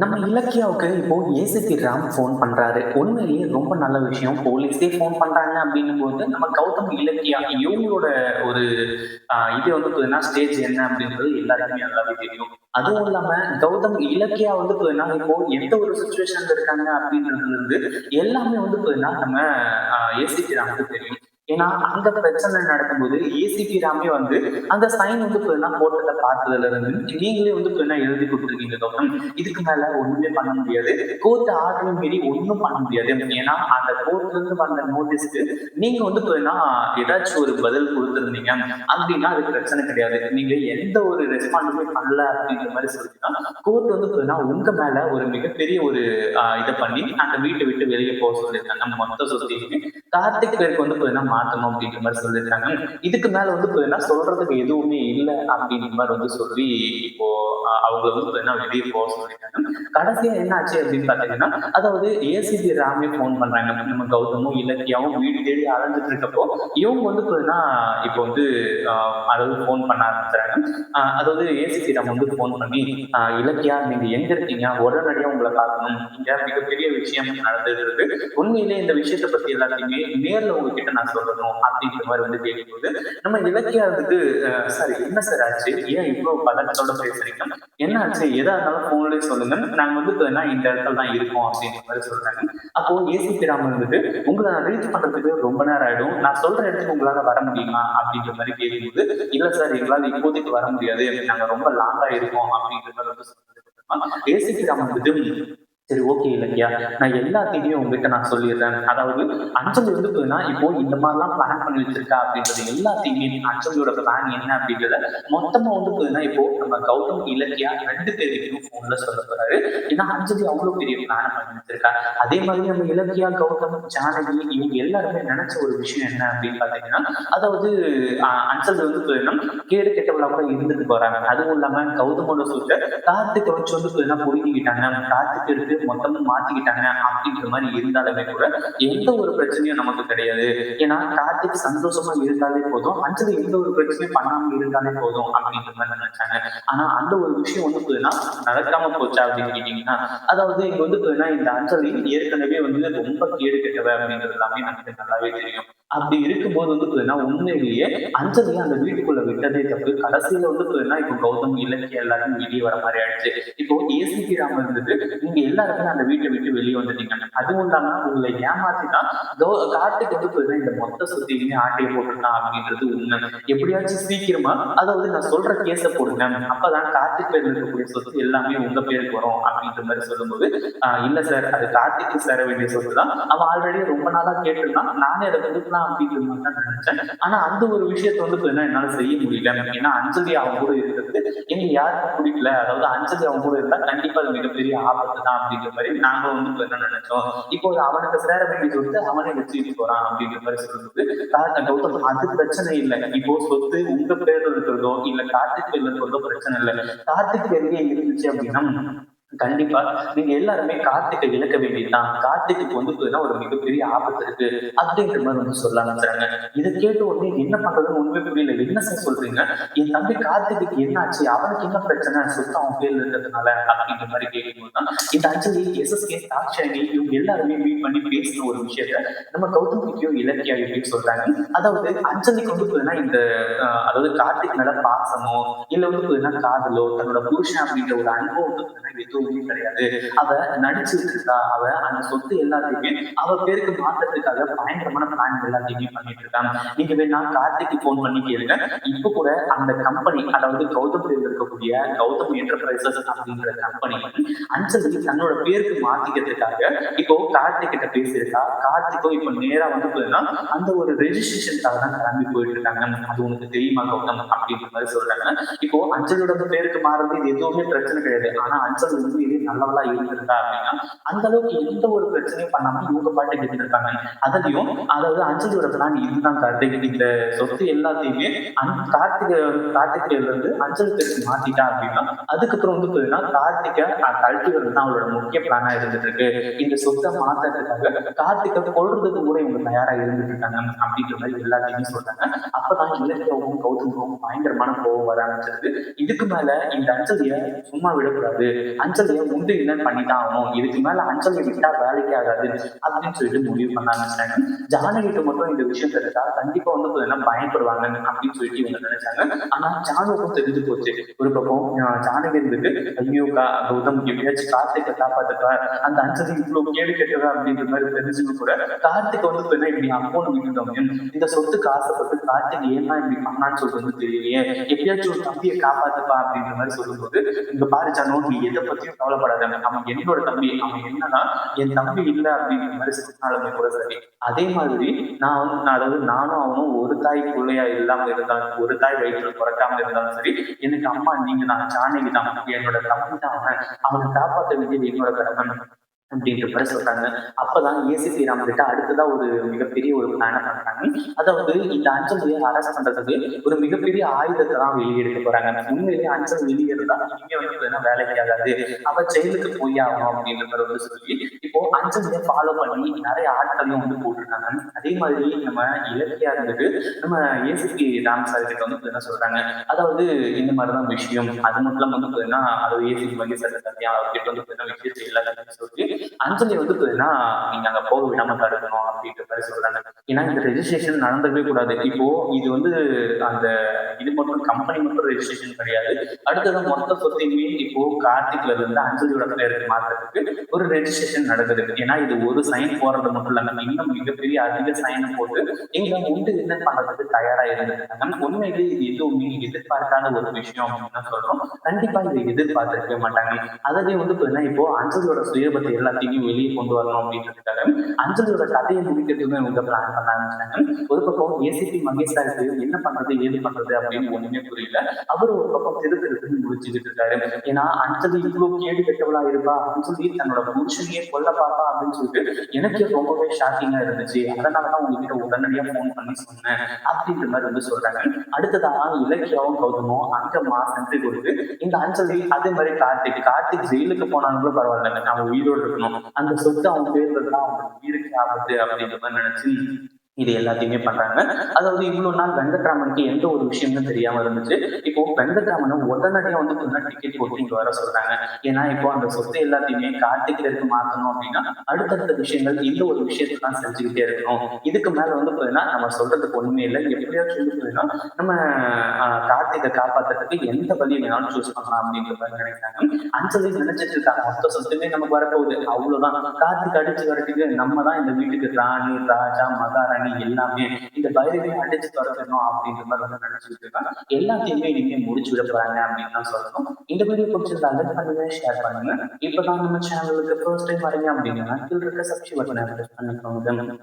நம்ம இலக்கியாவுக்கு இப்போ ACP Ram phone பண்றாரு. உண்மையிலேயே ரொம்ப நல்ல விஷயம். போலீஸே ஃபோன் பண்றாங்க அப்படின்னும் போது நம்ம கௌதம் இலக்கியா இவங்களோட ஒரு இது வந்து பார்த்தீங்கன்னா ஸ்டேஜ் என்ன அப்படின்றது எல்லாருக்குமே நல்லாவே தெரியும். அதுவும் இல்லாம கௌதம் இலக்கியா வந்து பார்த்தீங்கன்னா இப்போ எந்த ஒரு சுச்சுவேஷன்ல இருக்காங்க அப்படின்றதுல இருந்து எல்லாமே வந்து பார்த்தீங்கன்னா நம்ம ஏசிபி ராமுக்கு தெரியும். ஏன்னா அந்த பிரச்சனை நடக்கும்போது ஏசிபி ராமே வந்து அந்த சைன் வந்து பார்த்தீங்கன்னா போட்டதை பார்த்ததுல இருந்து நீங்களே வந்து பார்த்தீங்கன்னா எழுதி கொடுத்துருக்கீங்க கௌதம் இதுக்கு மேல ஒண்ணுமே பண்ண முடியாது. கோர்ட் ஆர்டரும் மீறி ஒண்ணும் பண்ண முடியாது. ஏன்னா அந்த கோர்ட்ல இருந்து வந்த நோட்டீஸ்க்கு நீங்க வந்து பார்த்தீங்கன்னா ஏதாச்சும் ஒரு பதில் கொடுத்துருந்தீங்க. அப்படின்னா அது பிரச்சனை கிடையாது. நீங்க எந்த ஒரு ரெஸ்பான்ஸுமே பண்ணல அப்படின்ற மாதிரி சொல்லிட்டீங்கன்னா கோர்ட் வந்து பார்த்தீங்கன்னா உங்க மேல ஒரு மிகப்பெரிய ஒரு இதை பண்ணி அந்த வீட்டை விட்டு வெளியே போக சொல்லியிருக்காங்க. மொத்த சொத்தையுமே கார்த்திக் பேருக்கு வந்து பார்த்தீங்கன்னா மாற்றணும் அப்படின்ற மாதிரி சொல்லியிருக்காங்க. இதுக்கு மேல வந்து பார்த்தீங்கன்னா சொல்றதுக்கு எதுவுமே இல்லை அப்படின்ற மாதிரி வந்து சொல்லி இப்போ அவங்கள அவங்க வந்து பார்த்தீங்கன்னா வெளியே போக சொல்லியிருக்காங்க. கடைசியா என்ன ஆச்சு அப்படின்னு பாத்தீங்கன்னா அதாவது ஏசிபி ராமே ஃபோன் பண்றாங்க. நம்ம கௌதமும் இலக்கியாவும் வீடு தேடி அலைஞ்சிட்டு இருக்கப்போ இவங்க வந்து பார்த்தீங்கன்னா இப்போ வந்து அளவு அதாவது ஃபோன் பண்ண ஆரம்பிச்சாங்க அதாவது ஏசிபி ராம் வந்து ஃபோன் பண்ணி இலக்கியா நீங்க எங்க இருக்கீங்க? உடனடியா உங்களை பார்க்கணும். இங்க மிகப்பெரிய விஷயம் நடந்துட்டு இருக்கு. உண்மையிலே இந்த விஷயத்தை பத்தி எல்லாத்தையுமே நேர்ல உங்ககிட்ட நான் சொல்லணும் அப்படிங்கிற மாதிரி வந்து கேட்கும்போது நம்ம இலக்கியாதுக்கு வந்துட்டு சார் என்ன சார் ஆச்சு? ஏன் இவ்வளவு பதட்டத்தோட பேசுறீங்க? என்ன ஆச்சு? எதா இருந்தாலும் போன்லயே சொல்லுங்க. நாங்க வந்து நான் இந்த இடத்துல தான் இருக்கோம் அப்படின்ற மாதிரி சொல்றாங்க. அப்போ ஏசி கிராமம் வந்துட்டு உங்களை நான் ரீச் பண்றதுக்கு ரொம்ப நேரம் ஆயிடும். நான் சொல்ற இடத்துக்கு உங்களால வர முடியுமா? அப்படின்ற மாதிரி கேட்கும்போது இல்ல சார் எங்களால இப்போதைக்கு வர முடியாது. நாங்க ரொம்ப லாங்கா இருக்கோம். அப்படின்ற மாதிரி வந்து சொல்றதுக்கு ஏசிபி ராமன் வந்துட்டு சரி ஓகே இலக்கியா. நான் எல்லாத்தையுமே உங்ககிட்ட நான் சொல்லிடுறேன். அதாவது அஞ்சல் வந்து இப்போ இந்த மாதிரிலாம் பிளான் பண்ணி வச்சிருக்கா அப்படின்றது எல்லாத்தையுமே அஞ்சலியோட பிளான் என்ன அப்படின்றத மொத்தமா வந்து இப்போ நம்ம கௌதம் இலக்கியா ரெண்டு பேருக்கும் போன்ல சொல்ல போறாரு. ஏன்னா அஞ்சலி அவ்வளவு பெரிய பிளான் பண்ணி வச்சிருக்கா. அதே மாதிரி நம்ம இலக்கியா கௌதம் ஜானகி இவங்க எல்லாருமே நினைச்ச ஒரு விஷயம் என்ன அப்படின்னு பாத்தீங்கன்னா அதாவது அஞ்சல் வந்து கேடு கெட்டவளா கூட இருந்துட்டு போறாங்க. அதுவும் இல்லாம கௌதமோட சொத்தை கார்த்திக் வச்சு வந்து பார்த்தீங்கன்னா புரிஞ்சுக்கிட்டாங்க கார்த்திக் எடுத்து மொத்தமா மாத்திக்கிட்டாங்க அப்படின்ற மாதிரி இருந்தாலுமே கூட எந்த ஒரு பிரச்சனையும் நமக்கு கிடையாது. ஏன்னா கார்த்திக் சந்தோஷமா இருந்தாலே போதும் அஞ்சலி எந்த ஒரு பிரச்சனையும் பண்ணாம இருந்தாலே போதும் அப்படின்ற மாதிரி நினைச்சாங்க. ஆனா அந்த ஒரு விஷயம் வந்து போதுன்னா நடக்காம போச்சா அப்படின்னு கேட்டீங்கன்னா அதாவது இங்க வந்து போதுன்னா இந்த அஞ்சலி ஏற்கனவே வந்து ரொம்ப கேடு கெட்டவ அப்படின்றது எல்லாமே நமக்கு நல்லாவே தெரியும். அப்படி இருக்கும்போது வந்து பார்த்தீங்கன்னா உண்மையிலேயே அஞ்சலியை அந்த வீட்டுக்குள்ள விட்டதே தப்பு. கடைசியில வந்து பார்த்தீங்கன்னா இப்போ கௌதம் இலக்கிய எல்லாரும் வெளியே வர மாதிரி ஆயிடுச்சு. இப்போ ஏசிபி ராம இருந்தது. நீங்க எல்லாருமே அந்த வீட்டை விட்டு வெளியே வந்துட்டீங்க. அதுவும் இல்லாம உங்களை ஏமாத்திதான் கௌ- கார்த்திக் வந்து பார்த்தீங்கன்னா இந்த மொத்த சொத்தையுமே ஆட்டையை போட்டுருக்கான் அப்படின்றது உண்மை. எப்படியாச்சும் சீக்கிரமா அதாவது நான் சொல்ற கேஸை போடுங்க. அப்பதான் கார்த்திக் பேர் இருக்கக்கூடிய சொத்து எல்லாமே உங்க பேருக்கு வரும் அப்படின்ற மாதிரி சொல்லும்போது இல்ல சார் அது கார்த்திக்கு சேர வேண்டிய சொத்து தான் அவன் ஆல்ரெடி ரொம்ப நாளா கேட்டிருந்தான். நானே அதை கொடுக்கலாம் அப்படின்ற மாதிரி தான் நினைச்சேன். ஆனா அந்த ஒரு விஷயத்த வந்து பார்த்தீங்கன்னா என்னால செய்ய முடியல. ஏன்னா அஞ்சலி அவன் கூட இருக்கிறது எங்க யாருக்கும் பிடிக்கல. அதாவது அஞ்சலி அவன் கூட இருந்தா கண்டிப்பா அது மிகப்பெரிய ஆபத்து தான் அப்படின்ற மாதிரி நாங்க வந்து என்ன நினைச்சோம்? இப்போ அவனுக்கு சேர வேண்டிய சொத்து அவனே வச்சுட்டு போறான் அப்படின்ற மாதிரி சொல்லும்போது கௌதம் அது பிரச்சனை இல்லை. இப்போ சொத்து உங்க பேர்ல இருக்கிறதோ இல்ல கார்த்திக் பேர்ல இருக்கிறதோ பிரச்சனை இல்லை. கார்த்திக் பேர்லயே இருந்துச்சு அப்படின்னா கண்டிப்பா நீங்க எல்லாருமே கார்த்திகை இழக்க வேண்டியதுதான். கார்த்திக்கு வந்து ஒரு மிகப்பெரிய ஆபத்து இருக்கு அப்படின்ற மாதிரி வந்து சொல்ல ஆரம்பிச்சாங்க இதை கேட்டு உடனே என்ன பண்றதுன்னு உண்மை புரியல. என்ன சார் சொல்றீங்க? என் தம்பி கார்த்திக்கு என்ன ஆச்சு? அவனுக்கு என்ன பிரச்சனை? சுத்தம் அவன் பேர்ல இருக்கிறதுனால அப்படின்ற மாதிரி கேட்கும்போது தான் இந்த அஞ்சலி எஸ்எஸ்கே தாட்சாயணி இவங்க எல்லாருமே மீட் பண்ணி பேசின ஒரு விஷயத்த நம்ம கௌதம் கிட்டியோ இலக்கியா எப்படின்னு சொல்றாங்க. அதாவது அஞ்சலிக்கு வந்து இந்த அதாவது கார்த்திக் மேல பாசமோ இல்ல வந்து காதலோ தன்னோட புருஷன் அப்படிங்கிற ஒரு அனுபவம் வந்து எதுவுமே கிடையாது அவ நடிச்சுட்டு இருக்கா அவ அந்த சொத்து எல்லாத்தையுமே அவ பேருக்கு மாத்தறதுக்காக பயங்கரமான பிளான் எல்லாத்தையுமே பண்ணிட்டு இருக்காங்க நீங்க வேணா கார்த்திக்கு போன் பண்ணி கேளுங்க. இப்ப கூட அந்த கம்பெனி அதாவது கௌதமில் இருக்கக்கூடிய கௌதம் என்டர்பிரைசஸ் அப்படிங்கிற கம்பெனி அஞ்சலி தன்னோட பேருக்கு மாத்திக்கிறதுக்காக இப்போ கார்த்திக் கிட்ட பேசியிருக்கா. கார்த்திகோ இப்ப நேரா வந்து போதுன்னா அந்த ஒரு ரெஜிஸ்ட்ரேஷனுக்காக தான் கிளம்பி போயிட்டு இருக்காங்க. அது உனக்கு தெரியுமா கௌதம் அப்படின்ற மாதிரி சொல்றாங்க. இப்போ அஞ்சலோட பேருக்கு மாறுறது எதுவுமே பிரச்சனை கிடையாது. ஆனா அஞ்சல் வந்து இதே நல்லவளா இருந்திருக்கா அப்படின்னா அந்த அளவுக்கு எந்த ஒரு பிரச்சனையும் பண்ணாம இவங்க பாட்டுக்கு இருந்திருக்காங்க. அதுலயும் அதாவது அஞ்சலியோட பிளான் இதுதான் கார்த்திக் இந்த சொத்து எல்லாத்தையுமே அன்- கார்த்திக கார்த்திகையில இருந்து அஞ்சலி பேருக்கு மாத்திட்டா அப்படின்னா அதுக்கப்புறம் வந்து பாத்தீங்கன்னா கார்த்திகை கழட்டி வர்றது தான் அவளோட முக்கிய பிளானா இருந்துட்டு இருக்கு இந்த சொத்தை மாத்துறதுக்காக கார்த்திகை கொள்றதுக்கு கூட இவங்க தயாரா இருந்துட்டு இருக்காங்க அப்படின்ற மாதிரி எல்லாத்தையுமே சொல்றாங்க. அப்பதான் இலக்கியாவும் கௌதமும் பயங்கரமான கோவம் வர ஆரம்பிச்சிருக்கு இதுக்கு மேல இந்த அஞ்சலிய சும்மா விடக்கூடாது. அஞ்சலிய உண்டு இல்லைன்னு பண்ணிதான் ஆகணும் இதுக்கு மேல அஞ்சலி விட்டா வேலைக்கு ஆகாது அப்படின்னு சொல்லிட்டு முடிவு பண்ண ஆரம்பிச்சிட்டாங்க ஜானகிட்ட மட்டும் இந்த விஷயம் தெரிஞ்சா கண்டிப்பா வந்து பார்த்தீங்கன்னா பயப்படுவாங்க அப்படின்னு சொல்லிட்டு இவங்க நினைச்சாங்க. ஆனா ஜானுக்கும் தெரிஞ்சு போச்சு. ஒரு பக்கம் ஜானகி இருந்துட்டு ஐயோ கௌதம் எப்படியாச்சும் கார்த்திகை காப்பாத்துப்பா அந்த அஞ்சலி இவ்வளவு கேடு கெட்டதா அப்படின்ற மாதிரி தெரிஞ்சுக்க கூட கார்த்திக் வந்து பார்த்தீங்கன்னா இப்படி அப்போன்னு விட்டுட்டோம் இந்த சொத்துக்கு ஆசைப்பட்டு கார்த்திக் ஏன்னா இப்படி பண்ணான்னு வந்து தெரியலையே. எப்படியாச்சும் ஒரு தம்பியை காப்பாத்துப்பா அப்படின்ற மாதிரி சொல்லும்போது இங்க பாரு ஜானு நீ எதை பத்தியும் கவலைப்படாதாங்க. அவன் என்னோட தம்பி அவன் என்னன்னா என் தம்பி இல்லை அப்படிங்கிற மாதிரி சொன்னாலுமே கூட சரி. அதே மாதிரி நான் வந்து நான் அதாவது நானும் அவனும் ஒரு தாய் பிள்ளையா இல்லாம இருந்தாலும் ஒரு தாய் வயிற்றுல பிறக்காம இருந்தாலும் சரி எனக்கு அம்மா நீங்க நான் ஜானகி தான் என்னோட தம்பி தான் அவன். அவனை காப்பாற்ற வேண்டியது என்னோட கடமை. அப்படின்ற மாதிரி சொல்றாங்க. அப்பதான் ஏசி ஸ்ரீராம் கிட்ட அடுத்ததா ஒரு மிகப்பெரிய ஒரு பிளான பண்றாங்க. அதாவது இந்த அஞ்சலியை அரெஸ்ட் பண்றதுக்கு ஒரு மிகப்பெரிய ஆயுதத்தை தான் வெளியெடுக்க போறாங்க. உண்மையிலேயே அஞ்சல் வெளியேறதா இங்க வந்து வேலைக்கு ஆகாது. அவ ஜெயிலுக்கு போய் ஆகணும் அப்படின்ற மாதிரி வந்து சொல்லி இப்போ அஞ்சலியை ஃபாலோ பண்ணி நிறைய ஆட்களையும் வந்து போட்டிருக்காங்க. அதே மாதிரி நம்ம இலக்கியா இருந்துட்டு நம்ம ஏசிபி ராம் சார் கிட்ட வந்து என்ன சொல்றாங்க? அதாவது இந்த மாதிரிதான் விஷயம். அது மட்டும் இல்லாம வந்து பார்த்தீங்கன்னா அதாவது ஏசிபி மகேஷ் சார் சத்தியா அவர்கிட்ட வந்து பார்த்தீங்கன்னா விஷயத்தை எல்லாத்தையும் சொல்லி அஞ்சலி வந்து பார்த்தீங்கன்னா நீங்க அங்க போக விடாம தடுக்கணும் அப்படின்ற மாதிரி சொல்றாங்க. ஏன்னா இந்த ரெஜிஸ்ட்ரேஷன் நடந்துக்கவே கூடாது. இப்போ இது வந்து அந்த இது மட்டும் கம்பெனி மட்டும் ரெஜிஸ்ட்ரேஷன் கிடையாது. அடுத்தது மொத்த சொத்தையுமே இப்போ கார்த்திக்ல இருந்து அஞ்சலியோட பேருக்கு மாத்துறதுக்கு ஒரு ரெஜிஸ்ட்ரேஷன் நடக்குது. ஏன்னா இது ஒரு சைன் போறது மட்டும் இல்லாம இன்னும் மிகப்பெரிய அதிக சைனை போட்டு எங்க உண்டு என்ன பண்றதுக்கு தயாரா இருந்திருக்காங்க உண்மையிலேயே இது எதுவுமே எதிர்பார்க்காத ஒரு விஷயம் அப்படின்னு சொல்றோம். கண்டிப்பா இதை எதிர்பார்த்திருக்க மாட்டாங்க. அதவே வந்து இப்போ அஞ்சலோட சுயபத்தை எல்லாத்தையும் வெளியே கொண்டு வரணும் அப்படின்றதுக்காக அஞ்சலோட கதையை முடிக்கிறதுக்கு இவங்க பிளான் பண்ண ஆரம்பிச்சாங்க ஒரு பக்கம் ஏசிபி மகேஷ் என்ன பண்றது ஏது பண்றது அப்படின்னு ஒண்ணுமே புரியல. அவர் ஒரு பக்கம் திரு திருத்துன்னு முடிச்சுக்கிட்டு இருக்காரு. ஏன்னா அஞ்சலி இவ்வளவு கேடு கெட்டவளா இருப்பா அஞ்சலி தன்னோட புருஷனையே கொல்ல பாப்பா அப்படின்னு சொல்லிட்டு எனக்கு ரொம்பவே ஷாக்கிங்கா இருந்துச்சு. அதனாலதான் உங்ககிட்ட உடனடியா போன் பண்ணி சொன்னேன் அப்படின்ற மாதிரி வந்து சொல்றாங்க. அடுத்ததாக இலக்கியாவும் கௌதமும் அங்க மாசம் கொடுத்து இந்த அஞ்சலி அதே மாதிரி கார்த்திக் கார்த்திக் ஜெயிலுக்கு போனாலும் கூட பரவாயில்ல அவன் உயிரோடு இருக்கணும். அந்த சொத்து அவங்க பேர்ல தான் அவன் உயிருக்கு ஆபத்து அப்படின்ற மாதிரி நினைச்சு இது எல்லாத்தையுமே பண்றாங்க. அதாவது இவ்வளவு நாள் வெங்கட்ராமனுக்கு எந்த ஒரு விஷயமும் தெரியாம இருந்துச்சு. இப்போ வெங்கட்ராமனை உடனடியா வந்து கொஞ்சம் டிக்கெட் போட்டு இங்க வர சொல்றாங்க. ஏன்னா இப்போ அந்த சொத்து எல்லாத்தையுமே கார்த்திக்ல மாத்தணும் அப்படின்னா அடுத்தடுத்த விஷயங்கள் இந்த ஒரு விஷயத்தை தான் செஞ்சுக்கிட்டே இருக்கணும். இதுக்கு மேல வந்து பார்த்தீங்கன்னா நம்ம சொல்றதுக்கு ஒண்ணுமே இல்லை. எப்படியாச்சும் சொல்லி பார்த்தீங்கன்னா நம்ம கார்த்திகை காப்பாத்துறதுக்கு எந்த வழி வேணாலும் சூஸ் பண்ணலாம் அப்படின்ற மாதிரி நினைக்கிறாங்க. அஞ்சலி நினைச்சிட்டு இருக்காங்க. மொத்த சொத்துமே நமக்கு வரப்போகுது. அவ்வளவுதான். கார்த்திக் அடிச்சு வரட்டுக்கு நம்ம தான் இந்த வீட்டுக்கு ராணி ராஜா மகாராணி எல்லாமே இந்த பைரவியை அடிச்சு துரத்தணும் அப்படின்ற மாதிரி வந்து நினைச்சிட்டு இருக்காங்க. எல்லாத்தையுமே இனிமே முடிச்சு விட போறாங்க அப்படின்னு தான் சொல்லணும். இந்த வீடியோ பிடிச்சிருந்தா லைக் பண்ணுங்க ஷேர் பண்ணுங்க. இப்பதான் நம்ம சேனலுக்கு ஃபர்ஸ்ட் டைம் வரீங்க அப்படின்னா கீழே இருக்க சப்ஸ்கிரைப் பட்டனை பண்ணிக்கோங்க.